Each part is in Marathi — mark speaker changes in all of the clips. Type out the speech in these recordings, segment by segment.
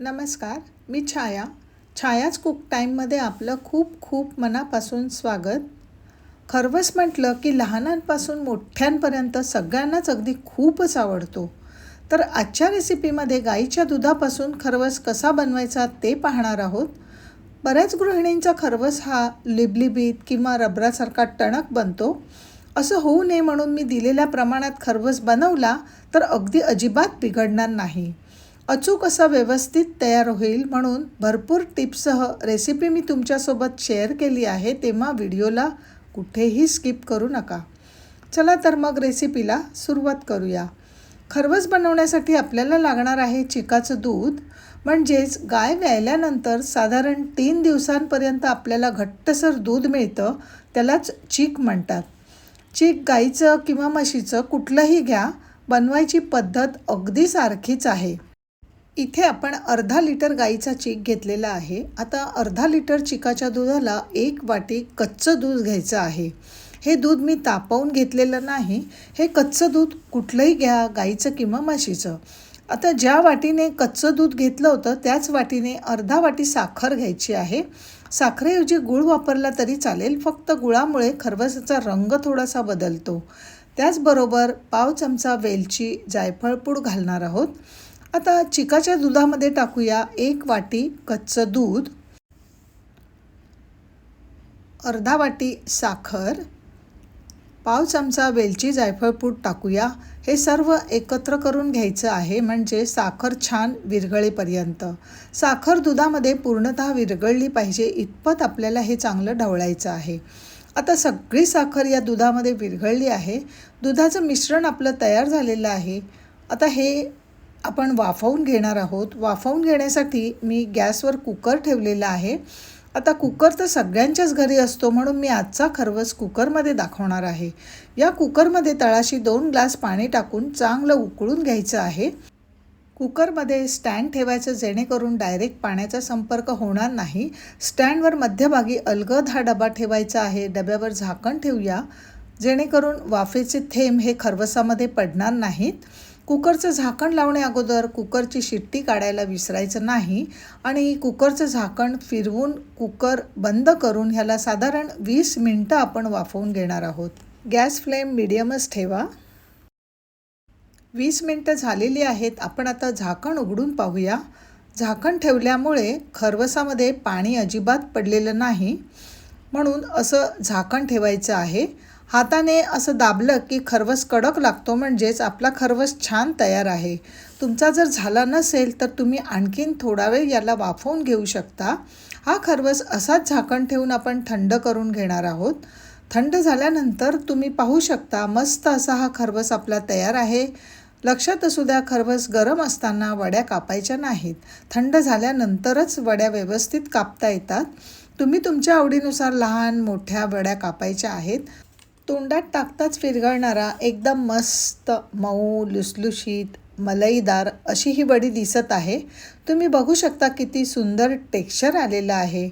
Speaker 1: नमस्कार मी छाया. छायाच कुक टाईममध्ये आपलं खूप खूप मनापासून स्वागत. खरवस म्हटलं की लहानांपासून मोठ्यांपर्यंत सगळ्यांनाच अगदी खूपच आवडतो. तर आजच्या रेसिपीमध्ये गाईच्या दुधापासून खरवस कसा बनवायचा ते पाहणार आहोत. बऱ्याच गृहिणींचा खरवस हा लिबलिबीत किंवा रबरासारखा टणक बनतो. असं होऊ नये म्हणून मी दिलेल्या प्रमाणात खरवस बनवला तर अगदी अजिबात बिघडणार नाही. अचूक असा व्यवस्थित तयार होईल म्हणून भरपूर टिप्ससह रेसिपी मी तुमच्यासोबत शेअर केली आहे तेव्हा व्हिडिओला कुठेही स्किप करू नका. चला तर मग रेसिपीला सुरुवात करूया. खरवस बनवण्यासाठी आपल्याला लागणार आहे चिकाचं दूध. म्हणजेच गाय व्यायल्यानंतर साधारण तीन दिवसांपर्यंत आपल्याला घट्टसर दूध मिळतं त्यालाच चीक म्हणतात. चीक गाईचं किंवा म्हशीचं कुठलंही घ्या बनवायची पद्धत अगदी सारखीच आहे. इथे आपण अर्धा लिटर गाईचा चीक घेतलेला आहे. आता अर्धा लिटर चिकाच्या दुधाला एक वाटी कच्चं दूध घ्यायचं आहे. हे दूध मी तापवून घेतलेलं नाही. हे कच्चं दूध कुठलंही घ्या गाईचं किंवा म्हशीचं. आता ज्या वाटीने कच्चं दूध घेतलं होतं त्याच वाटीने अर्धा वाटी साखर घ्यायची आहे. साखरेऐवजी गूळ वापरला तरी चालेल फक्त गुळामुळे खरवसाचा रंग थोडासा बदलतो. त्याचबरोबर पाव चमचा वेलची जायफळपूड घालणार आहोत. आता चिकाच्या दुधामध्ये टाकूया एक वाटी कच्चं दूध अर्धा वाटी साखर पाव चमचा वेलची जायफळपूड टाकूया. हे सर्व एकत्र करून घ्यायचं आहे म्हणजे साखर छान विरघळेपर्यंत. साखर दुधामध्ये पूर्णतः विरघळली पाहिजे इतपत आपल्याला हे चांगलं ढवळायचं आहे. आता सगळी साखर या दुधामध्ये विरघळली आहे. दुधाचं मिश्रण आपलं तयार झालेलं आहे. आता हे आपण वाफवून घेणार आहोत. वाफवून घेण्यासाठी मी गॅसवर कुकर ठेवलेला आहे. आता कुकर तर सगळ्यांच्याच घरी असतो म्हणून मी आजचा खरवस कुकरमध्ये दाखवणार आहे. या कुकरमध्ये तळाशी दोन ग्लास पाणी टाकून चांगलं उकळून घ्यायचं आहे. कुकरमध्ये स्टँड ठेवायचं जेणेकरून डायरेक्ट पाण्याचा संपर्क होणार नाही. स्टँडवर मध्यभागी अलगद हा डबा ठेवायचा आहे. डब्यावर झाकण ठेवूया जेणेकरून वाफेचे थेंब हे खरवसामध्ये पडणार नाहीत. कुकरचं झाकण लावण्या अगोदर कुकरची शिट्टी काढायला विसरायचं नाही आणि कुकरचं झाकण फिरवून कुकर बंद करून ह्याला साधारण वीस मिनटं आपण वाफवून घेणार आहोत. गॅस फ्लेम मिडियमच ठेवा. वीस मिनटं झालेली आहेत. आपण आता झाकण उघडून पाहूया. झाकण ठेवल्यामुळे खरवसामध्ये पाणी अजिबात पडलेलं नाही. म्हणून असं झाकण ठेवायचं आहे. हाताने असं दाबलं की खरवस कडक लागतो म्हणजेच आपला खरवस छान तयार आहे. तुमचा जर झाला नसेल तर तुम्ही आणखीन थोडा वेळ याला वाफवून घेऊ शकता. हा खरवस असाच झाकण ठेवून आपण थंड करून घेणार आहोत. थंड झाल्यानंतर तुम्ही पाहू शकता मस्त असा हा खरवस आपला तयार आहे. लक्षात असू द्या खरवस गरम असताना वड्या कापायच्या नाहीत. थंड झाल्यानंतरच वड्या व्यवस्थित कापता येतात. तुम्ही तुमच्या आवडीनुसार लहान मोठ्या वड्या कापायच्या आहेत. तोंडात टाकताच विरघळणारा एकदम मस्त मऊ लुसलुशीत मलईदार अशी ही वडी दिसत आहे. तुम्ही बघू शकता किती सुंदर टेक्स्चर आलेलं आहे.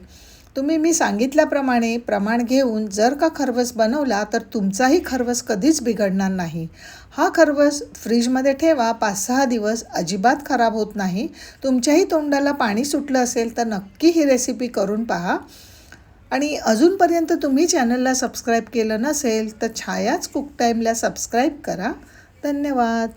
Speaker 1: तुम्ही मी सांगितल्याप्रमाणे प्रमाण घेऊन जर का खरवस बनवला तर तुमचाही खरवस कधीच बिघडणार नाही. हा खरवस फ्रीजमध्ये ठेवा पाच सहा दिवस अजिबात खराब होत नाही. तुमच्याही तोंडाला पाणी सुटलं असेल तर नक्की ही रेसिपी करून पहा. आणि अजूनपर्यंत तुम्ही चॅनलला सबस्क्राईब केलं नसेल तर छायाच कुक टाईमला सबस्क्राईब करा. धन्यवाद.